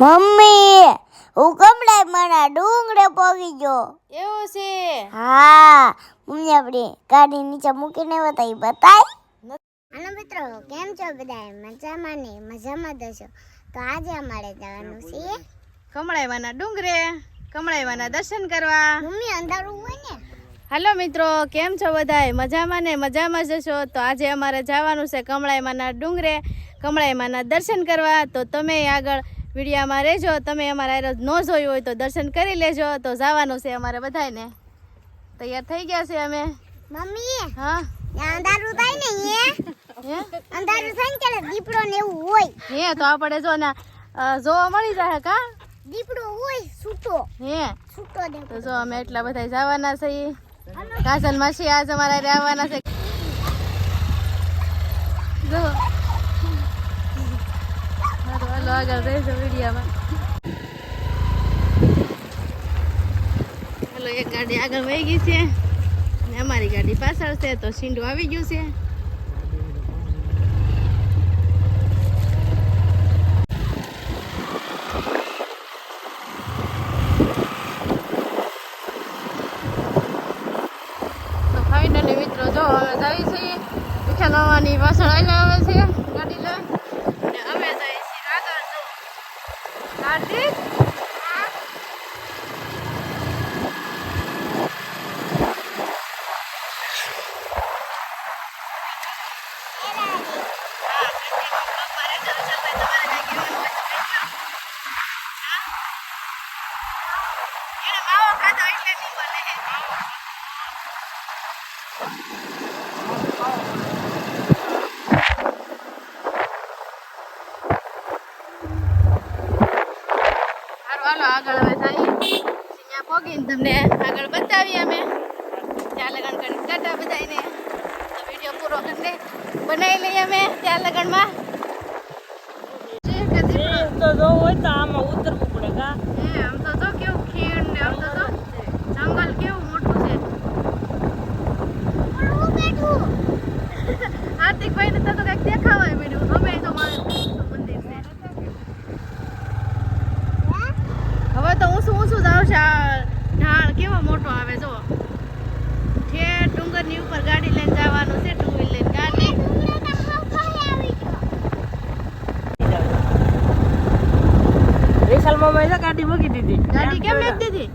Mummy હું કમળાય મારા ડુંગરે પોગી ગયો. એવું છે? હા મમ્મી આપણે ગાડી નીચે મૂકીને બતાવી બતાય. હાલો મિત્રો કેમ છો બધા મજામાં ને? મજામાં દશો તો આજે અમારે જવાનું છે. કમળાઈવાના ડુંગરે કમળાઈવાના દર્શન કરવા. મમ્મી અંધારું હોય ને? હાલો મિત્રો કેમ છો બધાય? મજામાં ને? મજામાં જશો તો આજે અમારે જવાનું છે કમળાઈમાના ડુંગરે. કમળાઈમાના દર્શન કરવા. તો તમે આગળ વિડીયામાં રહેજો. તમે અમારા હારે ન જોયું હોય તો દર્શન કરી લેજો. તો જવાનું છે અમારે બધાયને. તૈયાર થઈ ગયા છે અમે? મમ્મી હા. અંધારું થાય ને હે? અંધારું થાય ને ત્યારે દીપડો ને એવું હોય. હે તો આપણે જો ના જોવા મળી જાય કા? દીપડો હોય સૂતો હે? સૂતો તો જો અમે એટલા બધા જવાના છીએ. કાજલ માસી આજ અમારા આવવાના છે. જો. હાલો આગળ રહેજો વિડીયામાં હાલો એક ગાડી આગળ વહી ગઈ છે ને અમારી ગાડી પાછળ છે તો શીંડું આવી ગયું છે તો ફાઇનલી મિત્રો જો અમે જાય છે વિઠ્ઠલ મામાની પાછળ આવીને આવે છે ગાડી લઈ ને અમે જઈએ છીએ આગળ જો કાર્તિક હારું હાલો આગળ હવે થાય ત્યાં પહોંચીને તમને આગળ બતાવીએ અમે. ત્યાં લગન કરી ટાટા બધાને તો વીડિયો પૂરો કરીને બનાવી લઈએ અમે ત્યાં લગનમાં. જે કે તો જોવું હોય તો આમાં ઉતરવું પડે હે, આમ તો કેવું ખીણ ને આમ તો જંગલ કેવું મોટું છે. હાર્દિકભાઈ ને તો કંઈક દેખાવાય મીડું અમે તો મારું મંદિર છે હવે તો ઊંચું ઊંચું જ આવશે આ ઢાળ કેવો મોટો આવે જો ઠેર ડુંગરની ઉપર ગાડી લઈને જવાનું છે ટુ વ્હીલ લઈને ગાડી વિશાલ મામા છે ગાડી મૂકી દીધી ગાડી કેમ મેક દીધી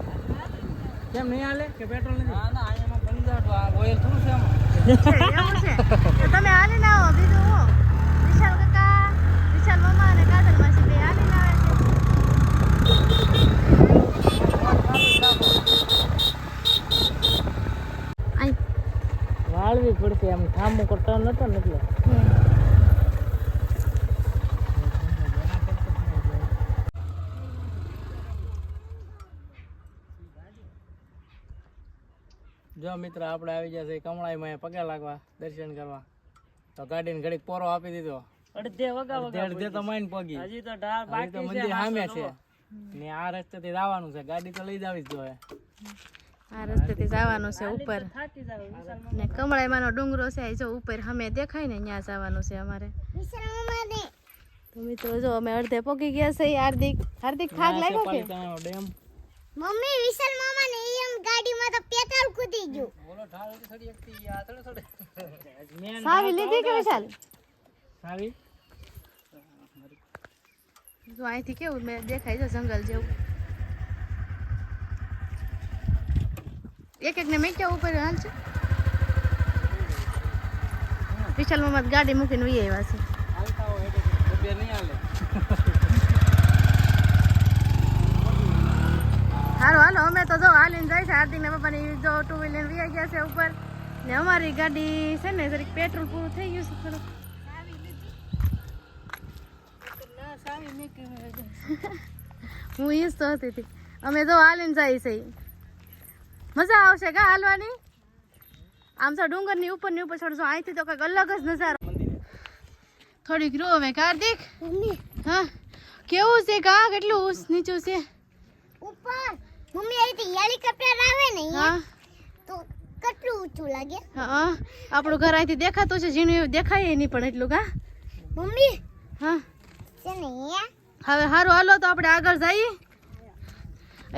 કેમ નહીં હાલે કે પેટ્રોલ નથી? ના ના અહીંયા પંદર ઓઇલ થોડું છે એમાં. છે, એવું છે? તો તમે હાલીને આવો બીજું હો. વિશાલ કાકા વિશાલ મામા અને કાજલ માસી બે હાલીને આવે છે. આઈ. વાળવી પડશે આમ થામું કરતો નતો ને એટલે. જો મિત્ર આપણે આવી ગયા છે કમળાઈમાં પગે લાગવા દર્શન કરવા. તો ગાડીને ઘડીક પોરો આપી દીધો. અડધે વગા અડધે તો માઈન પગી. હજી તો ઢાળ બાકી તો મંદિર સામે છે. ને આ રસ્તેથી જવાનું છે. ગાડી તો લઈ જાવી જ જોઈએ આ રસ્તેથી જવાનું છે ઉપર. ને કમળાઈમાંનો ડુંગરો છે જો ઉપર અમે દેખાય ને ત્યાં જવાનું છે અમારે. તો મિત્રો જો અમે અડધે પહોંચી ગયા છે હાર્દિક હાર્દિક થાક લાગ્યો કે? મમ્મી વિશાલ મામા ને એમ ગાડીમાં તો પેટ્રોલ કૂદી. સાવી લીધી કે વિશાલ? સાવી? જો અહીંથી કેવું મેં દેખાય છે જંગલ જેવું. એક એક ને મેં ઉપર હાલ છે. વિશાલ મામા ગાડી મૂકીને ઉઈ આવ્યા છે હાલતા હોય એટલે રૂપિયા નહીં હાલે હાલો અમે તો જો હાલીને જાય છે હાર્દિક ના પપ્પાની જો ટુ વ્હીલર વી ગયા છે ઉપર. ને અમારી ગાડી છે ને જરીક પેટ્રોલ પૂરું થઈ ગયું છે થોડું હું ઈજ તો હતી હતી. અમે જો હાલીને જાય છે મજા આવશે કા હાલવાની? આમ તો ડુંગરની ઉપરની ઉપર છોડશો અહીંથી તો કંઈક અલગ જ નજારો. થોડીક રો હવે કાર્તિક હા. કેવું છે કા? કેટલું નીચું છે? ઉપર. મમ્મી અહીંથી હેલિકોપ્ટર આવે ને હા. તો કેટલું ઊંચું લાગે? હા આપણું ઘર અહીંથી દેખાતું છે એવું દેખાય નહીં પણ એટલું કા મમ્મી હા. છે ને હવે સારું હાલો તો આપણે આગળ જઈએ.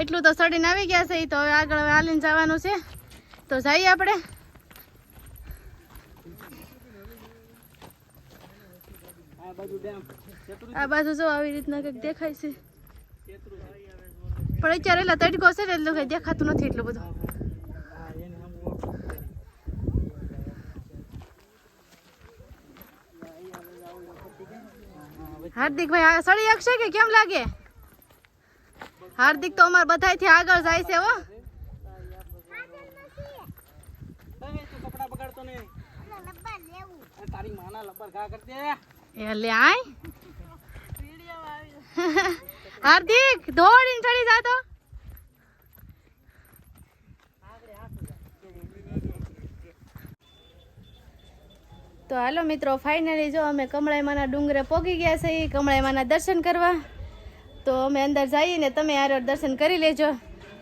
એટલું તો સડીને આવી ગયા છે એ તો હવે આગળ હવે હાલીને જવાનું છે. તો જઈએ આપણે. આ આ બાજુ જો આવી રીતના કંઈક દેખાય છે. પણ અત્યારે એટલે ગયો છે ને એટલું કંઈ દેખાતું નથી એટલું બધું. હાર્દિકભાઈ આ સડી છે કે કેમ લાગે? હાર્દિક તો અમારે બધાયથી આગળ જાય છે હો. તારી માના લબર ઘા કરી દે. એ લે આય. હાર્દિક દોડીને ચડી જાતો તો. હાલો મિત્રો ફાઇનલી જો અમે કમળાઈમાના ડુંગરે પોગી ગયા છે કમળાઈમાના દર્શન કરવા. તો અમે અંદર જઈએ ને તમે આરો દર્શન કરી લેજો.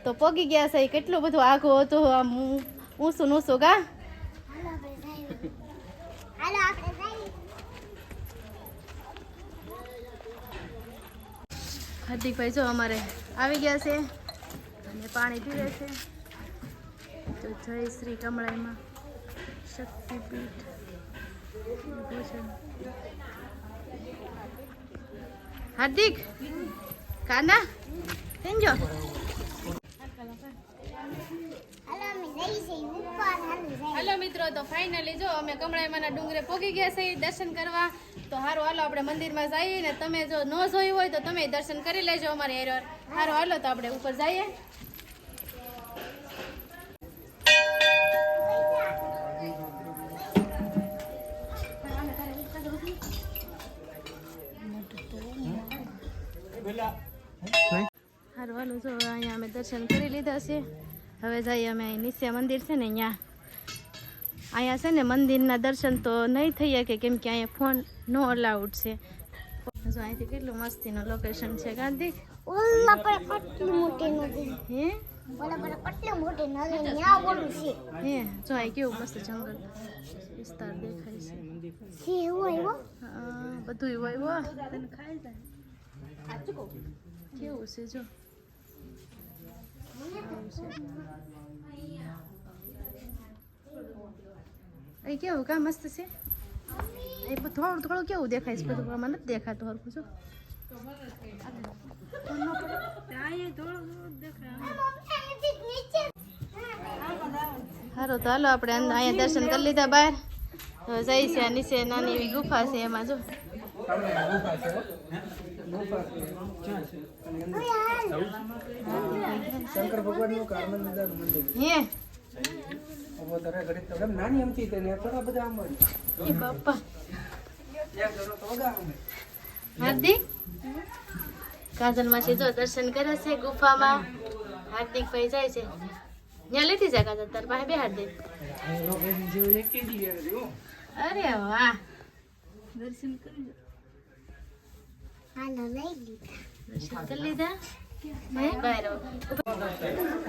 તો પોગી ગયા છે કેટલું બધું આઘું હતું, આમ ઊંસું ઊંસું કા હાલો, આપણે હાર્દિકભાઈ જો અમારે આવી ગયા છે. અને પાણી પીવે છે. તો જય શ્રી કમળાઈમાં શક્તિપીઠ. ભોજન. હાર્દિક કાના? સમજો હાલો મિત્રો. તો ફાઇનલી જો અમે કમળાઈમાના ડુંગરે પોગી ગયા છે દર્શન કરવા. તો હારું, હાલો, આપણે મંદિરમાં જઈએ ને તમે જો ન જોયું હોય તો તમે દર્શન કરી લેજો અમારે એરર. હારું, હાલો, તો આપણે ઉપર જઈએ. હારું, હાલો, જો, અહીંયા અમે દર્શન કરી લીધા છે. હવે જઈએ અમે અહીં નિશ્ય મંદિર છે ને, અહીંયા. અહીંયા છે ને મંદિરના દર્શન તો નહીં થઈ શકે કેમ કે અહીંયા ફોન નો અલાઉડ છે. જો અહીંથી કેટલું મસ્તીનું લોકેશન છે ગાંધી? ઓલા પર કેટલી મોટી નદી. હે? ઓલા પર કેટલી મોટી નદી ત્યાં બોલું છે. હે? જો અહીં કેવું મસ્ત જંગલ વિસ્તાર દેખાય છે. છે એવું આવ્યો હા, બધું એવું આવ્યું હો. તને ખાઈ જાય. કેવું છે જો? અહીં કેવું કા મસ્ત છે? એ થોડું થોડું કેવું દેખાય છે? બધું મને નથી દેખાતું હરખું છું સારું તો હાલો આપણે અહીંયા દર્શન કરી લીધા બહાર. હવે જઈ છે, નીચે નાની એવી ગુફા છે એમાં, જો. શંકર ભગવાનનું કાર્મન દાદાનું મંદિર હે? ઊભો તારે ઘડીક તો કેમ નાની અમથી તેને થોડા બધા આમ જ. એ બાપા એક જણો તો વગા આમ જ. હાર્દિક કાજલ માસી જો દર્શન કરે છે ગુફામાં હાર્દિક ભાઈ જાય છે ત્યાં લેતી જાય કાજલ તાર પાસે બે હાર્દિક અહીં લોકેશન જેવું એક કે દી આવે છે, હો. અરે વાહ દર્શન કરી હાલો લઈ લીધા દર્શન કરી લીધા હે બહાર આવો.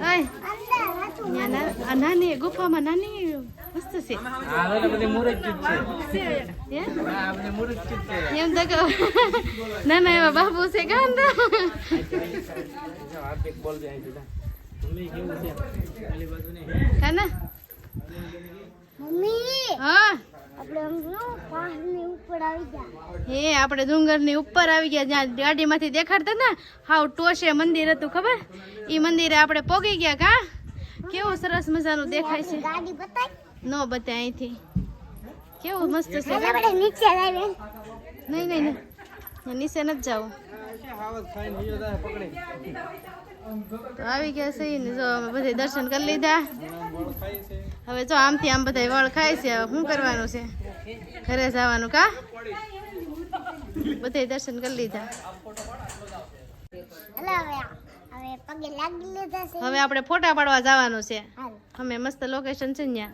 ઓય અંદર હતું ત્યાં ના- આ નાની ગુફામાં નાની મસ્ત છે. એમ તો ના ના એવા બાપુ છે ગાંધા કાના? મમ્મી હા? આપણે હમણાં પહાડની ઉપર આવી ગયા. હે આપણે ડુંગરની ઉપર આવી ગયા જ્યાં ગાડીમાંથી દેખાડતા ને હાવ ટોશે મંદિર હતું ખબર? ઈ મંદિરે આપણે પોગી ગયા કા? કેવું સરસ મજાનું દેખાય છે? ન બતાય અહીંથી. કેવું મસ્ત છે? નહીં નહીં નહીં. નીચે નથી જવું તો આવી ગયા છે ને જો અમે બધે દર્શન કરી લીધા. હવે જો આમથી આમ બધા વળ ખાય છે. હવે શું કરવાનું છે? ઘરે જવાનું કા? બધે દર્શન કરી લીધા. હવે પગે લાગી લીધા છે હવે આપણે ફોટા પાડવા જવાનું છે. અમે મસ્ત લોકેશન છે ત્યાં.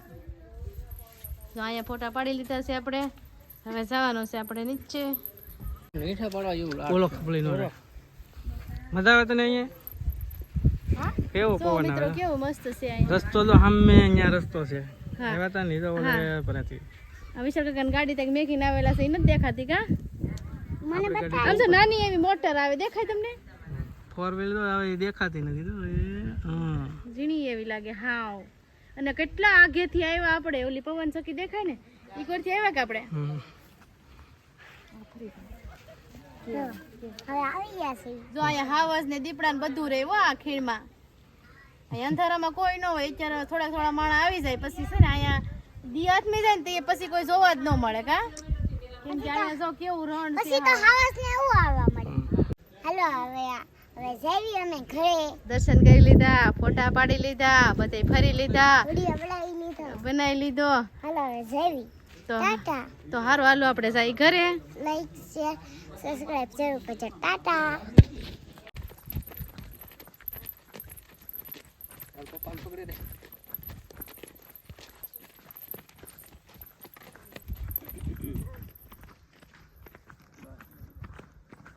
જો અહીંયા ફોટા પાડી લીધા છે આપણે. હવે જવાનું છે આપણે નીચે. મીઠા પાડવા જેવું ઓલો ખબળી નો મજા આવે તને અહીંયા? કેવો પવન આવે? કેવું મસ્ત છે અહીંયા. રસ્તો તો સામે અહીંયા રસ્તો છે. હા. તા ને તો ઓલે પરેથી આ વિશાલ કાકાની ગાડી ત્યાં મેકીને આવેલા છે એ નથી દેખાતી કા? મને બતાય આમ તો નાની એવી મોટર આવે દેખાય તમને? ફોર વ્હીલ તો હવે દેખાતી નથી તો ઝીણી એવી લાગે હાવ. અને કેટલા આગેથી આવ્યા આપણે? ઓલી પવન સખી દેખાય ને? ઈ કોરથી આવ્યા કે આપણે? હવે આવી ગયા છે. જો અહીંયા હાવસ ને દીપડા ને બધું રહે હો આ ખીણમાં. અહીંયા અંધારામાં કોઈ ન હોય અત્યારે થોડા થોડા માણસ આવી જાય પછી છે ને અહીંયા દી હાથમી જાય ને તે પછી કોઈ જોવા જ ન મળે કા? કેમ કે અહીંયા જો કેવું રણ છે પછી તો હાવસ ને એવું આવવા મળે હાલો હવે આ- હવે અમે ઘરે. દર્શન કરી લીધા ફોટા પાડી લીધા બધે ફરી લીધા. બનાવી લીધો. બનાવી હાલો હવે જઈએ તો ટાટા. તો હારું હાલો આપણે જાય ઘરે. લાઈક શેર સબસ્ક્રાઇબ જરૂર કરજો. ટાટા.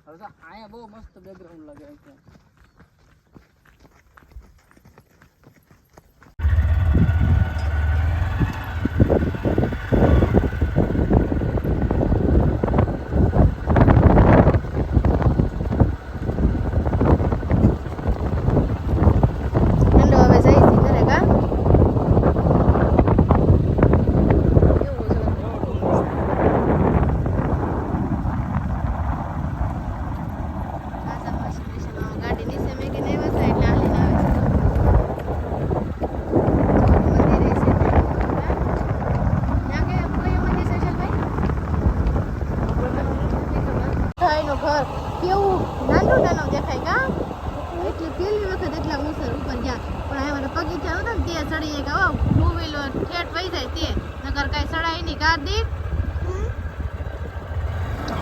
હવે તો અહીંયા બહુ મસ્ત બેકગ્રાઉન્ડ લાગે છે ઠંડો હવે જાય છે ઘરે કા કેવું છે પાછા પાછી સ્ટેશનમાં ગાડી નીચે મેકીને આવ્યા હતા એટલે હાલીને આવે છે જો મંદિરે છે ત્યાં કે કયું મંદિર છે શૈલેષભાઈ? ભાઈનું ઘર કેવું નાનું નાનું દેખાય કા એટલી પહેલી વખત એટલા મુસર ઉપર ગયા પણ આ મને બગીચા હતા ને તે ચડી ગયા ટુ વ્હીલર ઠેઠ વહી જાય તે નકર કાંઈ સડાય નહીં કાર દીપ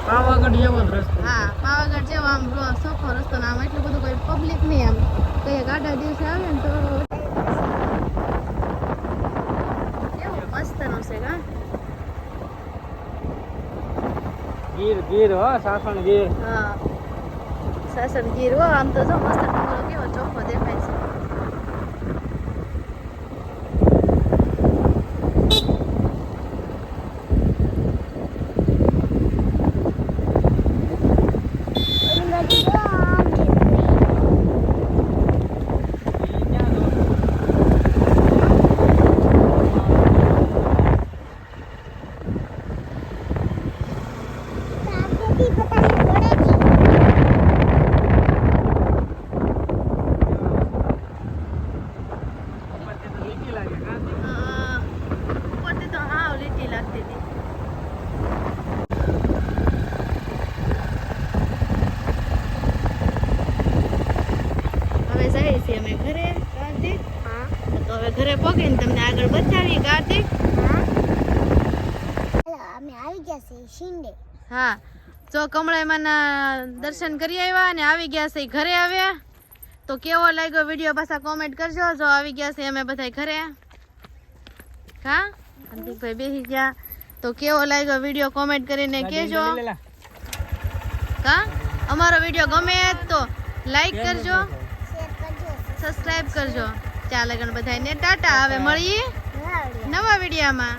પાવાગઢ જેવો જ રસ્તો હા પાવાગઢ જેવો આમ સોખો રસ્તો ને આમ એટલું બધું કોઈ પબ્લિક નહીં આમ. કઈ ગાડા દિવસે આવે ને તો કેવું મસ્તનું છે કા ગીર ગીર હો સાસણ ગીર. હા. સાસણ ગીર હો આમ તો જો મસ્ત ડુંગરો કેવો ચોખ્ખો દેખાય છે ઓલી બાજુ જો આમ છે. આગળથી પતાવી પડે છે. ઉપરથી તો લીટી લાગે કાં? હા. ઉપરથી તો હાવ લીટી લાગતી હતી હવે જઈએ છીએ અમે ઘરે કાર્તિક હા તો ઘરે તમને આગળ બતાવી કાર્તિક હા અમે આવી ગયા છે શિંદે. હા જો કમળાઈમાના દર્શન કરી આવ્યા અને આવી ગયા છે ઘરે આવ્યા. તો કેવો લાગ્યો વીડિયો પાછા કોમેન્ટ કરજો. જો આવી ગયા છે અમે બધા ઘરે. હા અંતિકભાઈ બેસી ગયા. તો કેવો લાગ્યો વીડિયો કોમેન્ટ કરીને કહેજો. હા અમારો વીડિયો ગમે તો લાઈક કરજો. સબસ્ક્રાઈબ કરજો. સબસ્ક્રાઇબ કરજો. ચાલ ગણ બધાને ટાટા. હવે મળીએ. નવા વિડીયોમાં.